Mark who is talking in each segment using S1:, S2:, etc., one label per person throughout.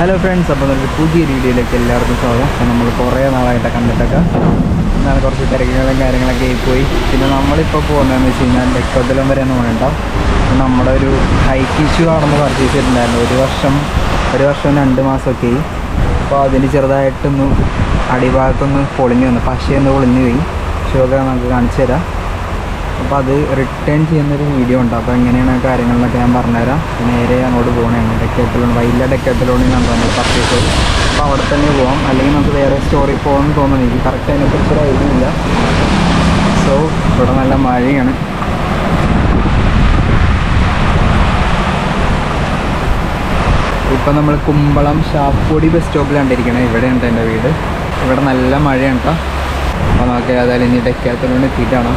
S1: Hello friends അപ്പോൾ നമുക്ക് പുതിയ വീഡിയോയിലേക്ക് എല്ലാവർക്കും സ്വാഗതം. അപ്പോൾ നമ്മൾ കുറേ നാളായിട്ട് കണ്ടിട്ടൊക്കെ എന്നാൽ കുറച്ച് തിരക്കുകളും കാര്യങ്ങളൊക്കെ പോയി. പിന്നെ നമ്മളിപ്പോൾ പോകുന്നതെന്ന് വെച്ച് കഴിഞ്ഞാൽ ഡെക്കോത്തലം വരെയാണ് വേണ്ട നമ്മുടെ ഒരു ഹൈക്ക് ഇഷ്യൂ ആണെന്ന് പർച്ചേസ് ഒരു വർഷം ഒരു വർഷം രണ്ട് മാസമൊക്കെ ആയി. അപ്പോൾ അതിന് ചെറുതായിട്ടൊന്ന് അടിഭാഗത്തൊന്ന് പൊളിഞ്ഞു വന്നു. പശയൊന്ന് പൊളിഞ്ഞു പോയി. ഒക്കെ നമുക്ക് കാണിച്ചു തരാം. അപ്പോൾ അത് റിട്ടേൺ ചെയ്യുന്നൊരു വീഡിയോ ഉണ്ട്. അപ്പോൾ എങ്ങനെയാണ് കാര്യങ്ങളെന്നൊക്കെ ഞാൻ പറഞ്ഞുതരാം. നേരെ അങ്ങോട്ട് പോകണേ ഡെക്കത്തിലോൺ വൈല ഡെക്കത്തിലോണിൽ നിന്നാണ് നമ്മൾ പർച്ചേസ് ചെയ്തു അപ്പോൾ അവിടെ തന്നെ പോകാം അല്ലെങ്കിൽ നമുക്ക് വേറെ സ്റ്റോറി പോകണമെന്ന് തോന്നുന്നു എനിക്ക് കറക്റ്റ് അതിനെക്കുറിച്ച് ഒരു ഐഡിയ ഇല്ല. സോ ഇവിടെ നല്ല മഴയാണ്. ഇപ്പം നമ്മൾ കുമ്പളം ഷാപ്പൊടി ബസ് സ്റ്റോപ്പിലാണ് ഇവിടെ ഉണ്ട് എന്റെ വീട്. ഇവിടെ നല്ല മഴയാണ് അപ്പോൾ നമുക്ക് ഏതായാലും ഇനി ഡെക്കാത്തിലോണ്ട് എത്തിയിട്ടാണ്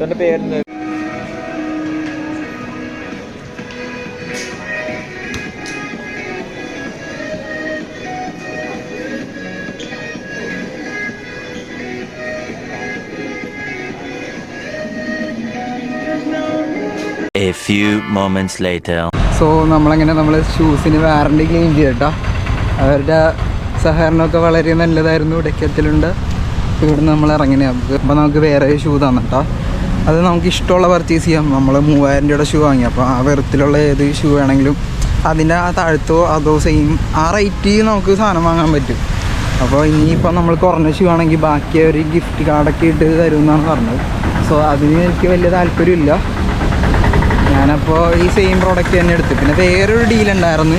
S2: സാറിന്റെ പേരെന്താ?
S3: A few moments later.
S1: So നമ്മളങ്ങനെ നമ്മൾ ഷൂസിന് വാറണ്ടി ക്ലെയിം ചെയ്തിട്ടാ അവരുടെ സഹകരണമൊക്കെ വളരെ നല്ലതായിരുന്നു. ഡെക്കത്തിലുണ്ട് ഇവിടെ നമ്മൾ ഇറങ്ങിനെ നമുക്ക് അപ്പോൾ നമുക്ക് വേറെ ഷൂ തന്നിട്ടാ. അത് നമുക്ക് ഇഷ്ടമുള്ള പർച്ചേസ് ചെയ്യാം. നമ്മൾ മൂവായിരം രൂപയുടെ ഷൂ വാങ്ങി. അപ്പോൾ ആ വെറുത്തിലുള്ള ഏത് ഷൂ വേണമെങ്കിലും അതിന്റെ ആ താഴത്തോ അതോ സെയിം ആ റേറ്റിൽ നമുക്ക് സാധനം വാങ്ങാൻ പറ്റും. അപ്പോൾ ഇനിയിപ്പോൾ നമ്മൾ കുറഞ്ഞ ഷൂ ആണെങ്കിൽ ബാക്കി അവർ ഗിഫ്റ്റ് കാർഡൊക്കെ ഇട്ട് തരുമെന്നാണ് പറഞ്ഞത്. സോ അതിന് എനിക്ക് വലിയ താല്പര്യമില്ല. ഞാനപ്പോൾ ഈ സെയിം പ്രോഡക്റ്റ് തന്നെ എടുത്തു. പിന്നെ വേറൊരു ഡീൽ ഉണ്ടായിരുന്നു.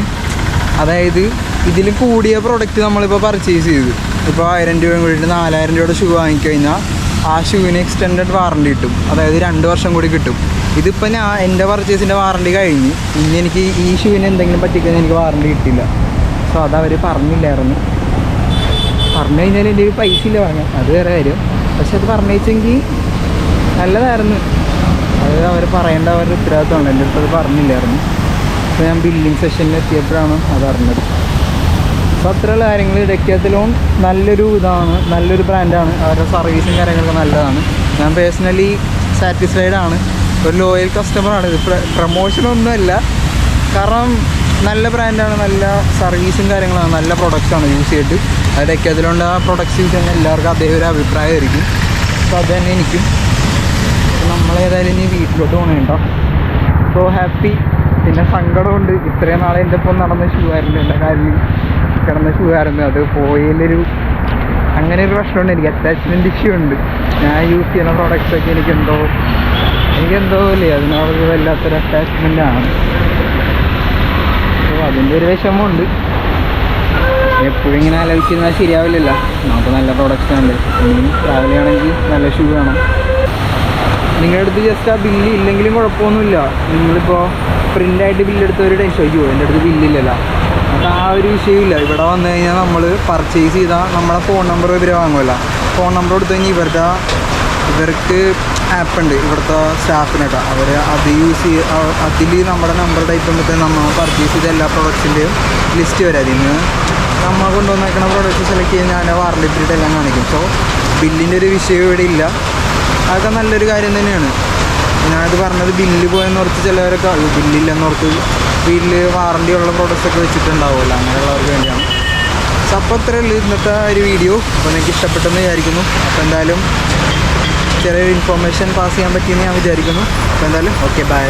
S1: അതായത് ഇതിൽ കൂടിയ പ്രോഡക്റ്റ് നമ്മളിപ്പോൾ പർച്ചേസ് ചെയ്തു. ഇപ്പോൾ ആയിരം രൂപയും കൂടിയിട്ട് നാലായിരം രൂപയുടെ ഷൂ വാങ്ങിക്കഴിഞ്ഞാൽ ആ ഷൂവിന് എക്സ്റ്റെൻഡഡ് വാറണ്ടി കിട്ടും. അതായത് രണ്ട് വർഷം കൂടി കിട്ടും. ഇതിപ്പോൾ ഞാൻ എന്റെ പർച്ചേസിന്റെ വാറണ്ടി കഴിഞ്ഞ് ഇനി എനിക്ക് ഈ ഷൂവിന് എന്തെങ്കിലും പറ്റിക്കഴിഞ്ഞാൽ എനിക്ക് വാറണ്ടി കിട്ടില്ല. സോ അതവർ പറഞ്ഞില്ലായിരുന്നു. പറഞ്ഞു കഴിഞ്ഞാൽ എന്റെ ഒരു പൈസ ഇല്ല വാങ്ങാൻ. അത് വേറെ കാര്യം. പക്ഷെ അത് പറഞ്ഞേച്ചെങ്കിൽ നല്ലതായിരുന്നു. അത് അവർ പറയേണ്ട അവരുടെ ഉത്തരവാദിത്തമാണ് എന്റെ അടുത്ത് അത് പറഞ്ഞില്ലായിരുന്നു. അപ്പോൾ ഞാൻ ബില്ലിംഗ് സെഷനിൽ എത്തിയപ്പോഴാണ് അത് അറിഞ്ഞത്. അപ്പോൾ അത്രയുള്ള കാര്യങ്ങൾ ഡെക്കാത്തലോൺ നല്ലൊരു ഇതാണ് നല്ലൊരു ബ്രാൻഡാണ് അവരുടെ സർവീസും കാര്യങ്ങളൊക്കെ നല്ലതാണ്. ഞാൻ പേഴ്സണലി സാറ്റിസ്ഫൈഡ് ആണ്. ഒരു ലോയൽ കസ്റ്റമറാണ് ഇത് പ്രൊമോഷനൊന്നുമല്ല കാരണം നല്ല ബ്രാൻഡാണ് നല്ല സർവീസും കാര്യങ്ങളാണ് നല്ല പ്രൊഡക്ട്സാണ് യൂസ് ചെയ്തിട്ട്. അത് ഡെക്കാത്തലോണിന്റെ ആ പ്രൊഡക്ട്സ് യൂസ് ചെയ്യുന്ന എല്ലാവർക്കും അതേ ഒരു അഭിപ്രായമായിരിക്കും അപ്പോൾ അത് തന്നെ എനിക്കും. നമ്മളേതായാലും ഇനി വീട്ടിലോട്ട് പോകണം കേട്ടോ സോ ഹാപ്പി പിന്നെ സങ്കടമുണ്ട്. ഇത്രയും നാളെ എന്റെ ഒപ്പം നടന്ന ഷൂ ആയിരുന്നു എന്റെ കാലിൽ കിടന്ന ഷൂ അത് പോയതിലൊരു അങ്ങനെ ഒരു പ്രശ്നമുണ്ട്. എനിക്ക് അറ്റാച്ച്മെന്റ് ഇഷ്യൂ ഉണ്ട്. ഞാൻ യൂസ് ചെയ്യുന്ന പ്രോഡക്റ്റ്സൊക്കെ എനിക്കെന്തോ എനിക്കെന്തോ ഇല്ലേ? അതിനോട് വല്ലാത്തൊരു അറ്റാച്ച്മെന്റ് ആണ്. സോ അതിന്റെ ഒരു വിഷമമുണ്ട്. എപ്പോഴും ഇങ്ങനെ ആലോചിച്ചിരുന്നാൽ ശരിയാവില്ലല്ലോ. നമുക്ക് നല്ല പ്രോഡക്റ്റ്സ് ഉണ്ട് ഇനി ട്രാവൽ ചെയ്യണമെങ്കിൽ നല്ല ഷൂ വേണം. നിങ്ങളുടെ അടുത്ത് ജസ്റ്റ് ആ ബില്ല് ഇല്ലെങ്കിലും കുഴപ്പമൊന്നുമില്ല. നിങ്ങളിപ്പോൾ പ്രിന്റായിട്ട് ബില്ലെടുത്ത ഒരു ടെൻഷൻ അയ്യോ എന്റെ അടുത്ത് ബില്ലില്ലല്ലോ ആ ഒരു വിഷയമില്ല ഇവിടെ വന്നു കഴിഞ്ഞാൽ നമ്മൾ പർച്ചേസ് ചെയ്താൽ നമ്മളെ ഫോൺ നമ്പർ ഇവർ വാങ്ങുമല്ല ഫോൺ നമ്പർ കൊടുത്തു കഴിഞ്ഞാൽ ഇവരുടെ ഇവർക്ക് ആപ്പ് ഉണ്ട്. ഇവിടുത്തെ സ്റ്റാഫിനൊക്കെ അവർ അത് യൂസ് ചെയ്യുക അതിൽ നമ്മുടെ നമ്പർ ടൈപ്പ് ചെയ്യുമ്പോൾ നമ്മൾ പർച്ചേസ് ചെയ്ത എല്ലാ പ്രൊഡക്ട്സിന്റെയും ലിസ്റ്റ് വരും. അതിന് നമ്മൾ കൊണ്ടുവന്നേക്കുന്ന പ്രൊഡക്റ്റ് സെലക്ട് ചെയ്യുന്ന അതിന്റെ വാറണ്ടി പീരീഡ് എല്ലാം കാണിക്കും. സോ ബില്ലിന്റെ ഒരു വിഷയം ഇവിടെ ഇല്ല. അതൊക്കെ നല്ലൊരു കാര്യം തന്നെയാണ്. ഞാനത് പറഞ്ഞത് ബില്ല് പോയെന്നോർത്ത് ചിലവരൊക്കെ ബില്ലില്ലെന്നോർത്ത് വീട്ടിൽ വാറണ്ടി ഉള്ള പ്രോഡക്റ്റ്സ് ഒക്കെ വെച്ചിട്ടുണ്ടാവുമല്ലോ അങ്ങനെയുള്ളവർക്ക് വേണ്ടിയാണ്. സോ അപ്പോൾ അത്രയേ ഉള്ളൂ ഇന്നത്തെ ഒരു വീഡിയോ അപ്പോൾ നിങ്ങൾക്ക് ഇഷ്ടപ്പെട്ടെന്ന് വിചാരിക്കുന്നു. അപ്പോൾ എന്തായാലും ചെറിയൊരു ഇൻഫോർമേഷൻ പാസ് ചെയ്യാൻ പറ്റിയെന്ന് ഞാൻ വിചാരിക്കുന്നു. അപ്പോൾ എന്തായാലും ഓക്കെ ബൈ